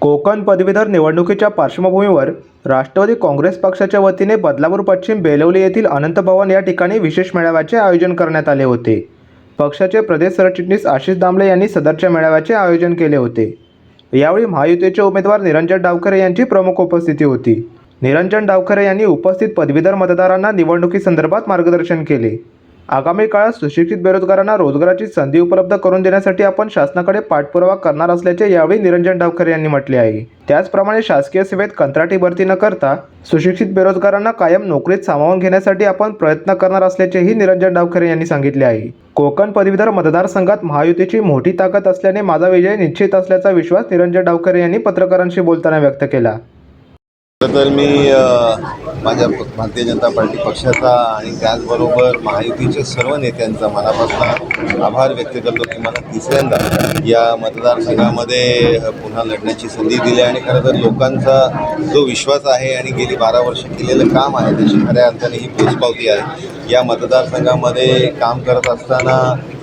कोकण पदवीधर निवडणुकीच्या पार्श्वभूमीवर राष्ट्रवादी काँग्रेस पक्षाच्या वतीने बदलापूर पश्चिम बेलवली येथील अनंत भवन या ठिकाणी विशेष मेळाव्याचे आयोजन करण्यात आले होते. पक्षाचे प्रदेश सरचिटणीस आशिष दामले यांनी सदरच्या मेळाव्याचे आयोजन केले होते. यावेळी महायुतीचे उमेदवार निरंजन डावखरे यांची प्रमुख उपस्थिती होती. निरंजन डावखरे यांनी उपस्थित पदवीधर मतदारांना निवडणुकीसंदर्भात मार्गदर्शन केले. आगामी काळात सुशिक्षित बेरोजगारांना रोजगाराची संधी उपलब्ध करून देण्यासाठी आपण शासनाकडे पाठपुरावा करणार असल्याचे यावेळी निरंजन डावखरे यांनी म्हटले आहे. त्याचप्रमाणे शासकीय सेवेत कंत्राटी भरती न करता सुशिक्षित बेरोजगारांना कायम नोकरीत सामावून घेण्यासाठी आपण प्रयत्न करणार असल्याचेही निरंजन डावखरे यांनी सांगितले आहे. कोकण पदवीधर मतदारसंघात महायुतीची मोठी ताकद असल्याने माझा विजय निश्चित असल्याचा विश्वास निरंजन डावखरे यांनी पत्रकारांशी बोलताना व्यक्त केला. तर मी माझ्या भारतीय जनता पार्टी पक्षाचा आणि त्याचबरोबर महायुतीच्या सर्व नेत्यांचा मनापासून आभार व्यक्त करतो की मला तिसऱ्यांदा या मतदारसंघामध्ये पुन्हा लढण्याची संधी दिली आणि खरं तर लोकांचा जो विश्वास आहे आणि गेली बारा वर्ष केलेलं काम आहे त्याची खऱ्या अर्थाने ही पोचपावती आहे. या मतदारसंघामध्ये काम करत असताना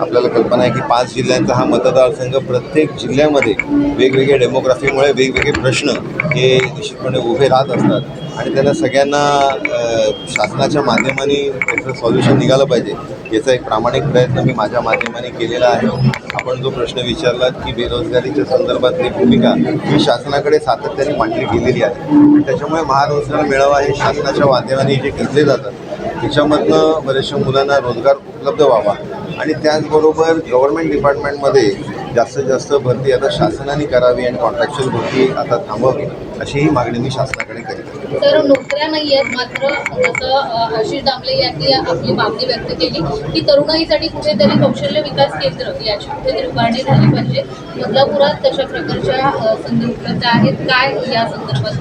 आपल्याला कल्पना आहे की पाच जिल्ह्यांचा हा मतदारसंघ प्रत्येक जिल्ह्यामध्ये वेगवेगळ्या डेमोग्राफीमुळे वेगवेगळे प्रश्न हे निश्चितपणे उभे राहत असतात आणि त्यांना सगळ्यांना शासनाच्या माध्यमाने त्याचं सॉल्युशन निघालं पाहिजे याचा एक प्रामाणिक प्रयत्न मी माझ्या माध्यमाने केलेला आहे. आपण जो प्रश्न विचारलात की बेरोजगारीच्या संदर्भातली भूमिका ही शासनाकडे सातत्याने मांडली गेलेली आहे त्याच्यामुळे महारोजगार मेळावा हे शासनाच्या माध्यमाने जे घेतले जातात त्याच्यामधनं बऱ्याचशा मुलांना रोजगार उपलब्ध व्हावा. आणि त्याचबरोबर गव्हर्नमेंट डिपार्टमेंटमध्ये जास्तीत जास्त भरती आता शासनाने करावी आणि कॉन्ट्रॅक्च्युअल भरती आता थांबवावी अशीही मागणी मी शासनाकडे करीत आहे. तर नोकऱ्या नाही आहेत मात्र जसं आशिष दामले यांनी आपली मागणी व्यक्त केली की तरुणाईसाठी कुठेतरी कौशल्य विकास केंद्र याची कुठेतरी उभारणी झाली पाहिजे. बदलापुरात तशा प्रकारच्या संधी उपलब्ध आहेत काय या संदर्भात?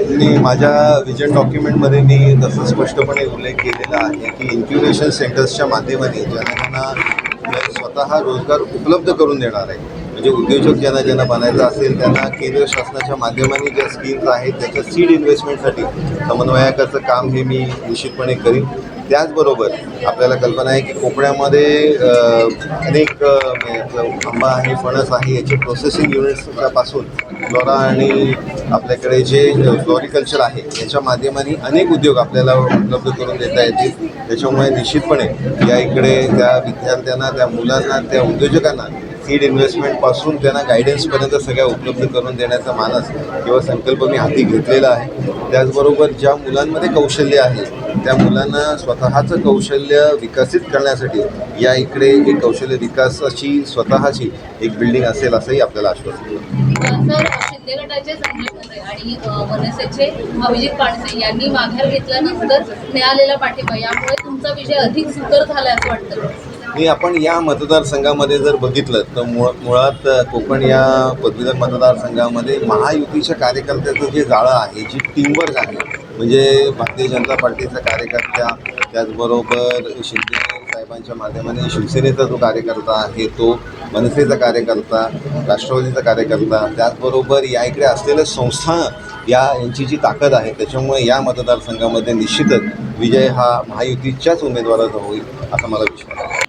आणि माझ्या विजन डॉक्युमेंटमध्ये मी तसं स्पष्टपणे उल्लेख केलेला आहे की इन्क्युबेशन सेंटर्सच्या माध्यमाने ज्यांना स्वतः रोजगार उपलब्ध करून देणार आहे. म्हणजे उद्योजक ज्यांना ज्यांना बनायचं असेल त्यांना केंद्र शासनाच्या माध्यमाने ज्या स्कीम्स आहेत त्याच्या सीड इन्व्हेस्टमेंटसाठी समन्वयकाचं काम हे मी निश्चितपणे करीन. त्याचबरोबर आपल्याला कल्पना आहे की कोकणामध्ये अनेक म्हणजे आंबा आहे फणस आहे याचे प्रोसेसिंग युनिट्सपासून फ्लोरा आणि आपल्याकडे जे फ्लोरिकल्चर आहे याच्या माध्यमाने अनेक उद्योग आपल्याला उपलब्ध करून देता येतील. त्याच्यामुळे निश्चितपणे या इकडे त्या विद्यार्थ्यांना त्या मुलांना त्या उद्योजकांना सीड इन्व्हेस्टमेंटपासून त्यांना गायडन्सपर्यंत सगळ्या उपलब्ध करून देण्याचा मानस किंवा संकल्प मी हाती घेतलेला आहे. त्याचबरोबर ज्या मुलांमध्ये कौशल्य आहे त्या मुलांना स्वतःचं कौशल्य विकसित करण्यासाठी या इकडे एक कौशल्य विकासाची स्वतःची एक बिल्डिंग असेल असंही आपल्याला आश्वासन शिंदे गटाचे आणि मनसेचे अभिजित पाणसे यांनी माघार घेतल्यानंतर मिळालेला पाठिंबा यामुळे तुमचा विजय अधिक सुकर झाला असं वाटतं? मी आपण या मतदारसंघामध्ये जर बघितलं तर मुळ मुळात कोकण या पदवीधर मतदारसंघामध्ये महायुतीच्या कार्यकर्त्याचं जे जाळं आहे जी टीमवर्क आहे म्हणजे भारतीय जनता पार्टीचा कार्यकर्त्या त्याचबरोबर शिंदे साहेबांच्या माध्यमाने शिवसेनेचा जो कार्यकर्ता आहे तो मनसेचा कार्यकर्ता राष्ट्रवादीचा कार्यकर्ता त्याचबरोबर या इकडे असलेल्या संस्था या यांची जी ताकद आहे त्याच्यामुळे या मतदारसंघामध्ये निश्चितच विजय हा महायुतीच्याच उमेदवाराचा होईल असा मला विश्वास आहे.